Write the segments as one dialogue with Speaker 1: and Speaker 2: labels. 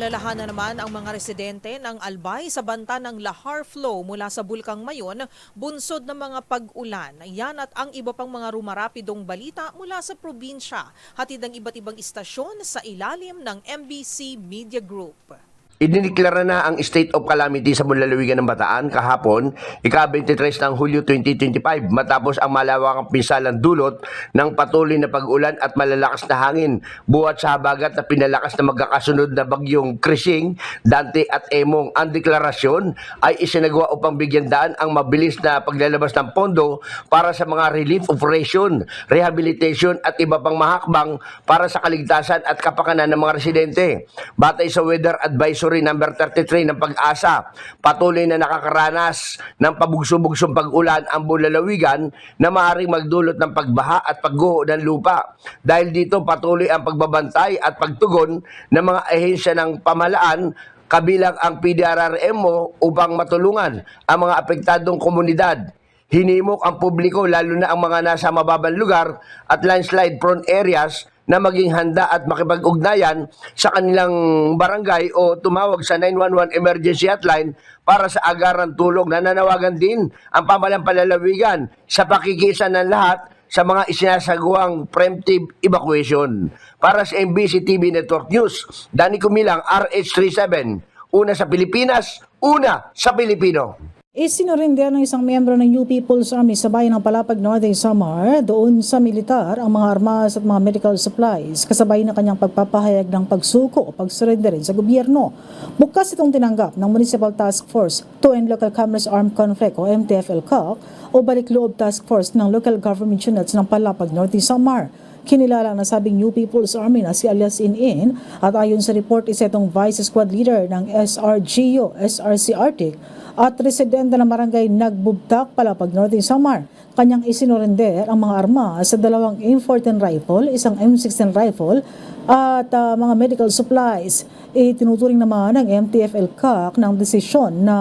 Speaker 1: Inaalalahanan naman ang mga residente ng Albay sa banta ng lahar flow mula sa Bulkang Mayon, bunsod ng mga pag-ulan. Yan at ang iba pang mga rumarapidong balita mula sa probinsya. Hatid ang iba't ibang istasyon sa ilalim ng MBC Media Group.
Speaker 2: Idiniklara na ang state of calamity sa Bulalawigan ng Bataan kahapon, ika-23 ng Hulyo 2025 matapos ang malawakang pinsalang dulot ng patuloy na pag-ulan at malalakas na hangin buhat sa habagat na pinalakas na magkakasunod na bagyong Krising, Dante at Emong. Ang deklarasyon ay isinagawa upang bigyan daan ang mabilis na paglalabas ng pondo para sa mga relief operation, rehabilitation at iba pang mahakbang para sa kaligtasan at kapakanan ng mga residente. Batay sa Weather Advisory number 33 ng Pag-asa, patuloy na nakakaranas ng pabugso-bugsong pag-ulan ang bulalawigan na maaaring magdulot ng pagbaha at pagguho ng lupa. Dahil dito patuloy ang pagbabantay at pagtugon ng mga ahensya ng pamalaan kabilang ang PDRRMO upang matulungan ang mga apektadong komunidad. Hinimok ang publiko lalo na ang mga nasa mababang lugar at landslide prone areas na maging handa at makipag-ugnayan sa kanilang barangay o tumawag sa 911 emergency hotline para sa agarang tulong. Nananawagan din ang pamalang palalawigan sa pakikisa ng lahat sa mga isinasagawang preemptive evacuation. Para sa MBC TV Network News, Danny Kumilang, RH37, una sa Pilipinas, una sa Pilipino.
Speaker 3: Isinurinder ng isang miyembro ng New People's Army sa bayan ng Palapag Northern Samar doon sa militar ang mga armas at mga medical supplies kasabay ng kanyang pagpapahayag ng pagsuko o pagsurrender sa gobyerno. Bukas itong tinanggap ng Municipal Task Force to End Local Commerce Armed Conflict o MTFL-COC o Balikloob Task Force ng Local Government Units ng Palapag Northern Samar. Kinilala ang nasabing New People's Army na si alias In-In at ayon sa report isa itong Vice Squad Leader ng SRGO, SRC Arctic at residente ng barangay Nagbubtak, Palapag Northern Samar. Kanyang isinurrender ang mga armas sa dalawang M14 rifle, isang M16 rifle at ah, mga medical supplies. Itinuturing naman ng MTFL-CAC ng desisyon na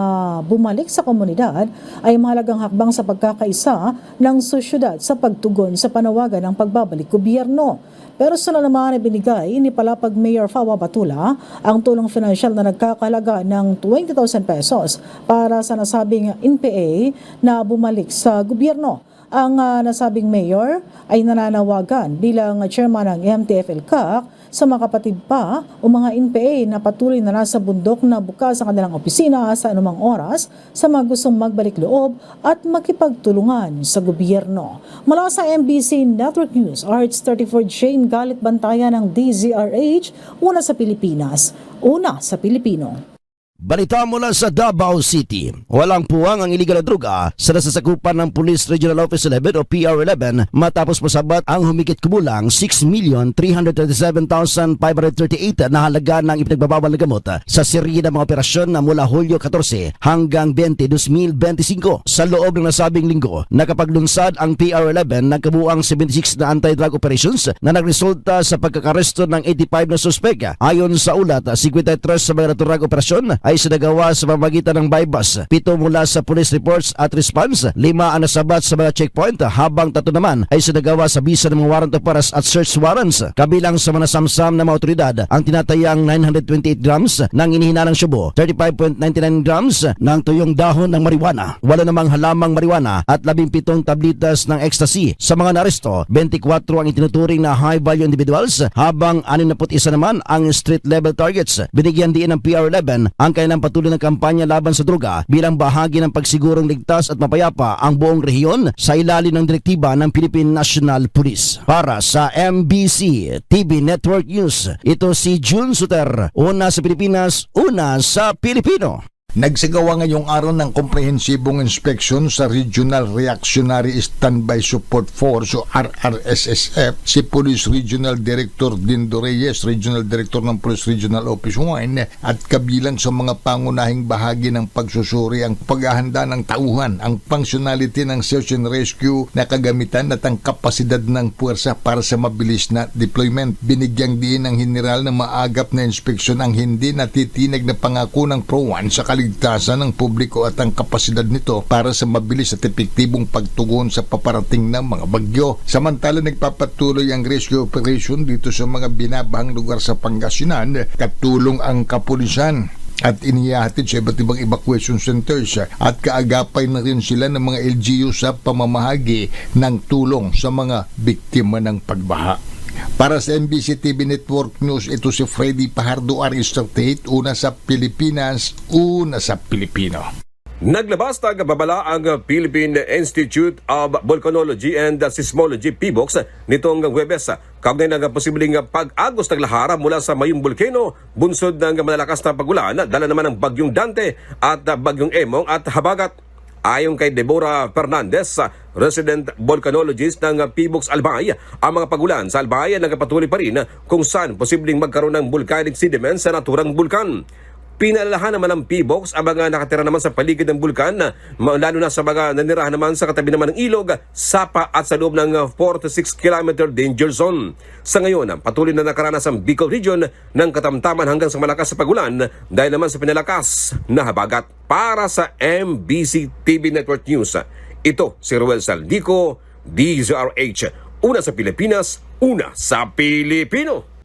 Speaker 3: bumalik sa komunidad ay mahalagang hakbang sa pagkakaisa ng sosyudad sa pagtugon sa panawagan ng pagbabalik gobyerno. Pero sa naman ibinigay ni Palapag Mayor Fawa Batula ang tulong financial na nagkakalaga ng 20,000 pesos para sa nasabing NPA na bumalik sa gobyerno. Ang ah, nasabing mayor ay nananawagan bilang chairman ng MTFL-CAC sa mga kapatid pa o mga NPA na patuloy na nasa bundok na bukas ang kanilang opisina sa anumang oras sa mga gustong magbalik loob at makipagtulungan sa gobyerno. Mula sa MBC Network News, RH34 Jane Galit Bantayan ng DZRH, una sa Pilipinas, una sa Pilipino.
Speaker 4: Balita mula sa Davao City. Walang puwang ang iligal na droga sa nasasakupan ng Police Regional Office 11 o PR11 matapos masabat ang humigit kumulang 6,337,538 na halaga ng ipinagbabawal na gamot sa serye ng mga operasyon na mula Hulyo 14 hanggang 20, 2025. Sa loob ng nasabing linggo, nakapaglunsad ang PR11 ng kabuang 76 na anti-drug operations na nagresulta sa pagkakaresto ng 85 na suspek. Ayon sa ulat, 53 sa mga naturang operasyon ay sinagawa sa pamagitan ng bypass. Pito mula sa police reports at response, lima ang nasabat sa mga checkpoint habang tatlo naman ay sinagawa sa bisa ng mga warrant of arrest at search warrants. Kabilang sa mga nasamsam na mga otoridad ang tinatayang 928 grams ng inihinalang syubo, 35.99 grams ng tuyong dahon ng marijuana, wala namang halamang marijuana at 17 tablitas ng ecstasy. Sa mga naresto, 24 ang itinuturing na high-value individuals habang 61 naman ang street-level targets. Binigyan din ng PR11 ang kailang patuloy na kampanya laban sa droga bilang bahagi ng pagsigurong ligtas at mapayapa ang buong rehiyon sa ilalim ng direktiba ng Philippine National Police. Para sa MBC TV Network News, ito si June Suter, una sa Pilipinas, una sa Pilipino.
Speaker 5: Nagsagawa ngayong araw ng komprehensibong inspeksyon sa Regional Reactionary Standby Support Force o RRSSF si Police Regional Director Dindo Reyes, Regional Director ng Police Regional Office 1 at kabilang sa mga pangunahing bahagi ng pagsusuri ang paghahanda ng tauhan, ang functionality ng search and rescue na kagamitan at ang kapasidad ng puwersa para sa mabilis na deployment. Binigyang diin ng general na maagap na inspeksyon ang hindi natitinag na pangako ng Pro 1 sa kaligtasan ng publiko at ang kapasidad nito para sa mabilis at epektibong pagtugon sa paparating ng mga bagyo. Samantala nagpapatuloy ang rescue operation dito sa mga binabahang lugar sa Pangasinan katulong ang kapulisan at inihahatid sa iba't ibang evacuation centers at kaagapay na rin sila ng mga LGU sa pamamahagi ng tulong sa mga biktima ng pagbaha. Para sa NBC TV Network News, ito si Freddy Pahardo Aristate, una sa Pilipinas, una sa Pilipino.
Speaker 6: Naglabas ng babala ang Philippine Institute of Volcanology and Seismology PBOX nitong Webes kaugnay ng posibleng pag-agos ng lahara mula sa mayong bulkano bunsod ng malalakas na pagulan dala naman ng bagyong Dante at bagyong Emong at Habagat. Ayon kay Deborah Fernandez, resident volcanologist ng PBOX Albay, ang mga pagulan sa Albay ay nagpatuloy pa rin kung saan posibleng magkaroon ng volcanic sediment sa naturang bulkan. Pinalalahan naman ng P-Box ang mga nakatira naman sa paligid ng bulkan, lalo na sa mga nanirahan naman sa katabi naman ng ilog, sapa at sa loob ng uh, 4 to 6 kilometer danger zone. Sa ngayon, patuloy na nakaranas ang Bicol Region ng katamtaman hanggang sa malakas sa pagulan dahil naman sa pinalakas na habagat. Para sa MBC TV Network News, ito si Ruel Saldico, DZRH. Una sa Pilipinas, una sa Pilipino.